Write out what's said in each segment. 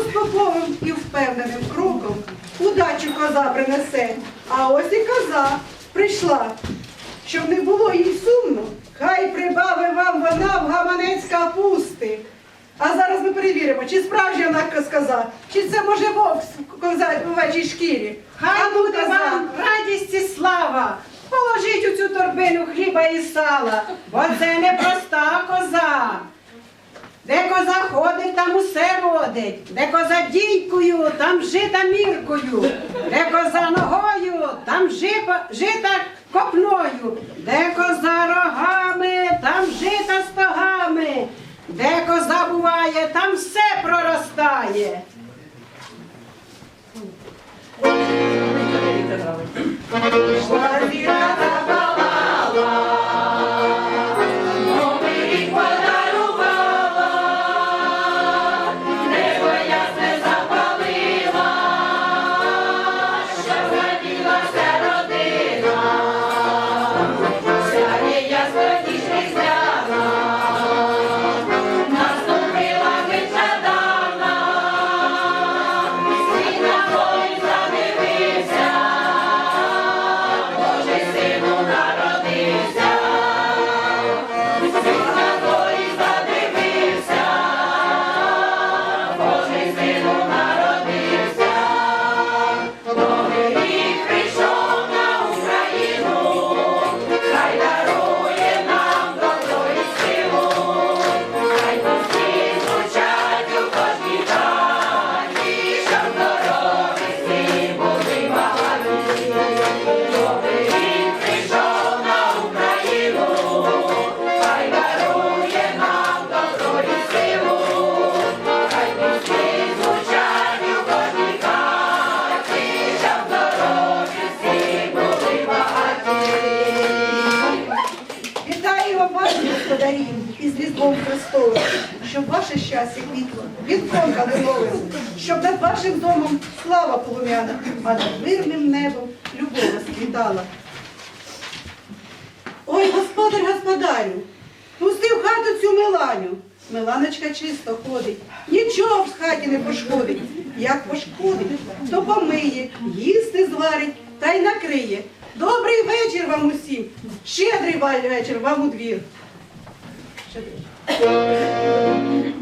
Поступовим і впевненим кроком удачу коза принесе. А ось і коза прийшла. Щоб не було їй сумно, хай прибави вам вона в гаманець капусти. А зараз ми перевіримо, чи справжня вона коза, чи це може вовк в коза в овечій шкірі. Хай А буде коза. вам радість і слава. Положіть у цю торбину хліба і сала, бо це не проста коза. Де коза ходить, там усе родить. Де коза дійкою, там жита міркою. Де коза ногою, там жипа, жита копною. Де коза рогами, там жита стогами. Де коза буває, там все проростає. Вітаю Різдвом Христовим, щоб ваше щастя квітло, від вінком калиновим, щоб над вашим домом слава полум'яна, а над мирним небом любов розквітала. Ой, господар господарю, пусти в хату цю Миланю. Миланочка чисто ходить, нічого в хаті не пошкодить. Як пошкодить, то помиє, їсти зварить та й накриє. Добрий вечір вам усім. Щедрий вечір вам у двір. Щедрий. Щедрий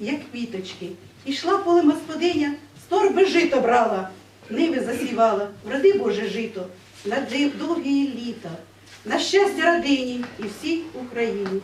як квіточки. Ішла полем господиня, з торби жито брала, ниви засівала, вроди Боже жито, на довгі літа, на щастя родині і всій Україні.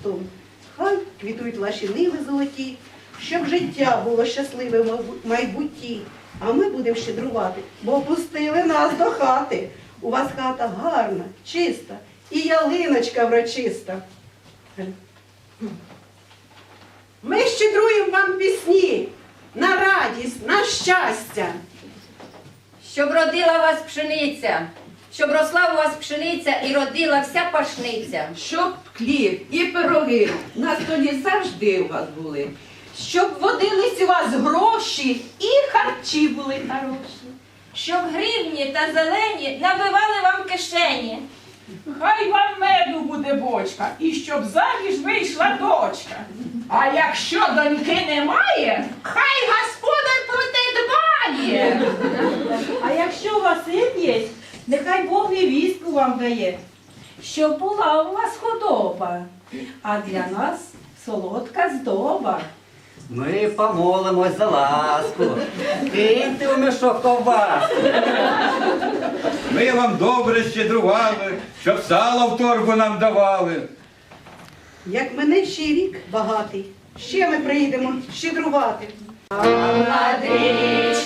Всім. Хай квітують ваші ниви золоті, щоб життя було щасливе в майбутті. А ми будемо щедрувати, бо пустили нас до хати. У вас хата гарна, чиста і ялиночка врочиста. Ми щедруємо вам пісні на радість, на щастя. Щоб родила вас пшениця, щоб росла у вас пшениця і родила вся пашниця. Щоб хліб і пироги на столі завжди у вас були. Щоб водились у вас гроші і харчі були хороші. щоб гривні та зелені набивали вам кишені. Хай вам меду буде бочка, і щоб заміж вийшла дочка. А якщо доньки немає, хай господар про те дбає. А якщо у вас син є, нехай Бог невістку вам дає, щоб була у вас худоба, а для нас солодка здоба. Ми помолимось за ласку. Киньте у мішок ковбаску. Ми вам добре щедрували, щоб сало в торбу нам давали. Як мене ще рік багатий, ще ми приїдемо щедрувати. Ай,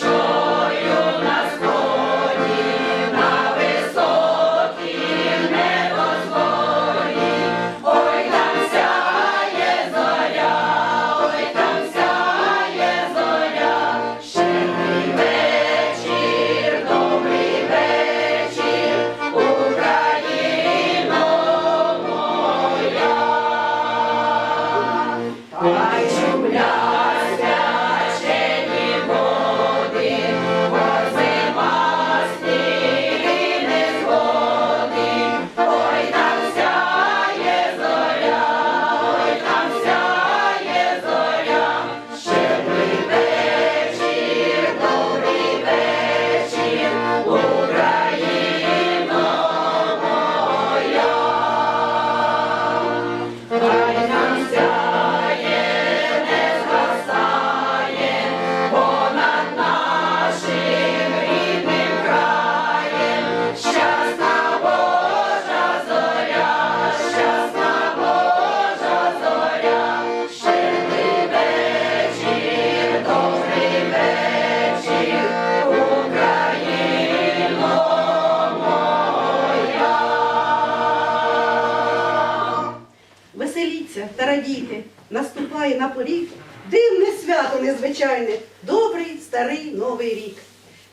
поріг, дивне свято незвичайне, добрий старий новий рік.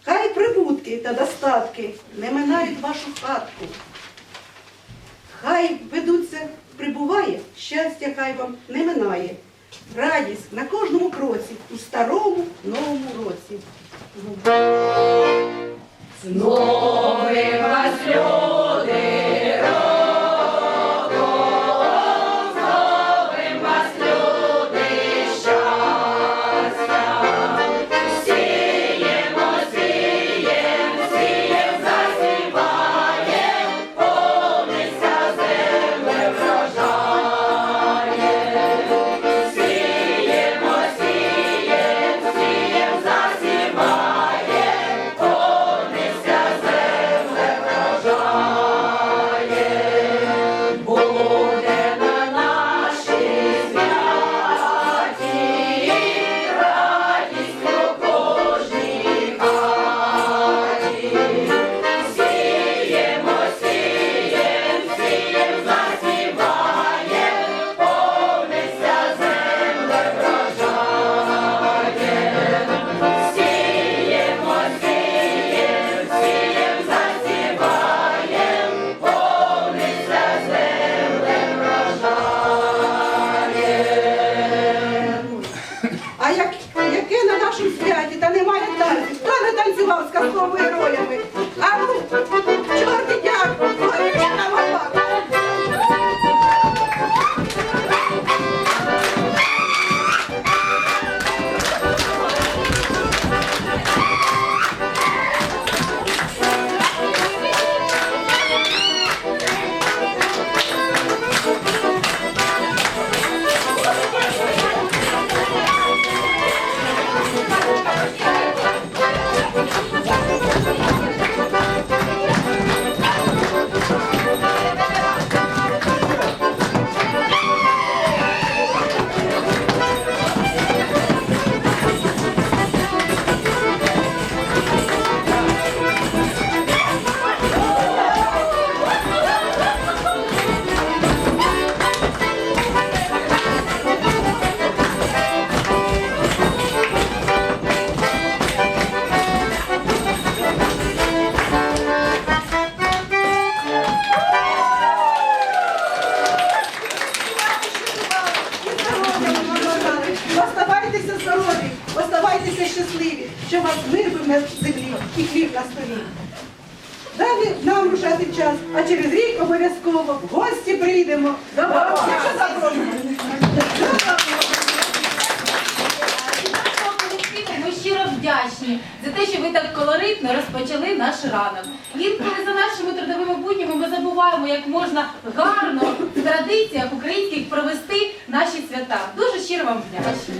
Хай прибутки та достатки не минають вашу хатку. Хай ведуться, прибуває, щастя хай вам не минає. Радість на кожному кроці у старому новому році. А вдячні за те, що ви так колоритно розпочали наш ранок. Інколи за нашими трудовими буднями ми забуваємо, як можна гарно в традиціях українських провести наші свята. Дуже щиро вам вдячні.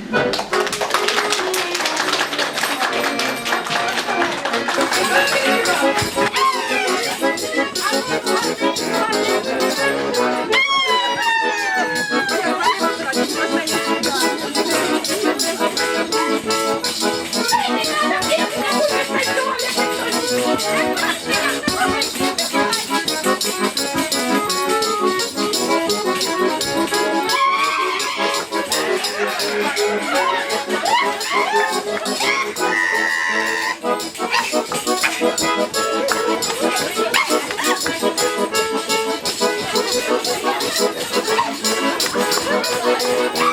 Música